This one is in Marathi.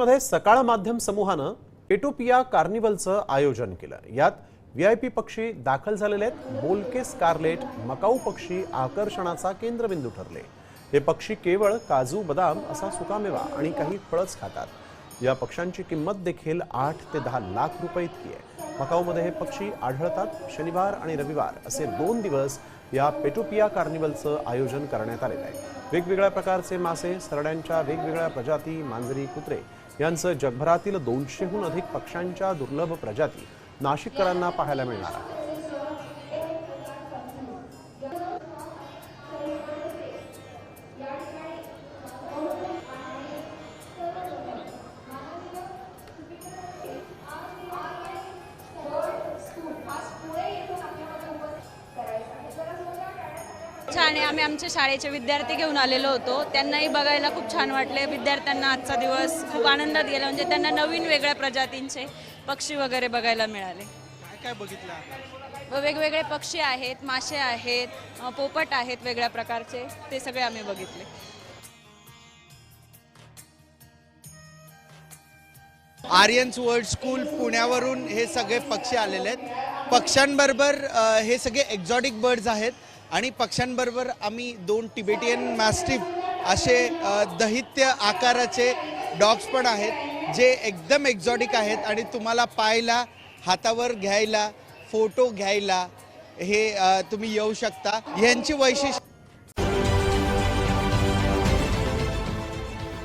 नाशिकमध्ये सकाळ माध्यम समूहानं एटोपिया कार्निवलचं आयोजन केलं. यात व्ही आय पी पक्षी दाखल झालेले आहेत. बोलके स्कारलेट मकाऊ पक्षी आकर्षणाचा केंद्रबिंदू ठरले. हे पक्षी केवळ काजू बदाम असा सुकामेवा आणि काही फळच खातात. या पक्ष्यांची किंमत देखील आठ ते दहा लाख रुपये इतकी आहे. मकाऊमध्ये हे पक्षी आढळतात शनिवार आणि रविवार. असे दोन दिवस या पेटोपिया कार्निवलचं आयोजन करण्यात आलेलं आहे. वेगवेगळ्या प्रकारचे मासे सरड्यांच्या वेगवेगळ्या प्रजाती मांजरी कुत्रे यांचं जगभरातील दोनशेहून अधिक पक्ष्यांच्या दुर्लभ प्रजाती नाशिककरांना पाहायला मिळणार आहे. छान आहे. आम्ही आमच्या शाळेचे विद्यार्थी घेऊन आलेलो होतो. त्यांनाही बघायला खूप छान वाटले. विद्यार्थ्यांना आजचा दिवस खूप आनंदात गेला. म्हणजे त्यांना नवीन वेगळ्या प्रजातींचे पक्षी वगैरे बघायला मिळाले. काय काय बघितलं आपण? वेगवेगळे पक्षी आहेत मासे आहेत अ, पोपट आहेत वेगळ्या प्रकारचे. ते सगळे आम्ही बघितले. आर्यन्स वर्ल्ड स्कूल पुण्यावरून हे सगळे पक्षी आलेले आहेत. पक्ष्यांबरोबर हे सगळे एक्झॉटिक बर्ड्स आहेत आणि पक्ष्यांबरोबर आम्ही दोन टिबेटियन मॅस्टिफ असे दहित्य आकाराचे डॉग्स पण आहेत जे एकदम एक्झॉटिक आहेत आणि तुम्हाला पाहायला हातावर घ्यायला फोटो घ्यायला हे तुम्ही येऊ शकता. ह्यांची वैशिष्ट्य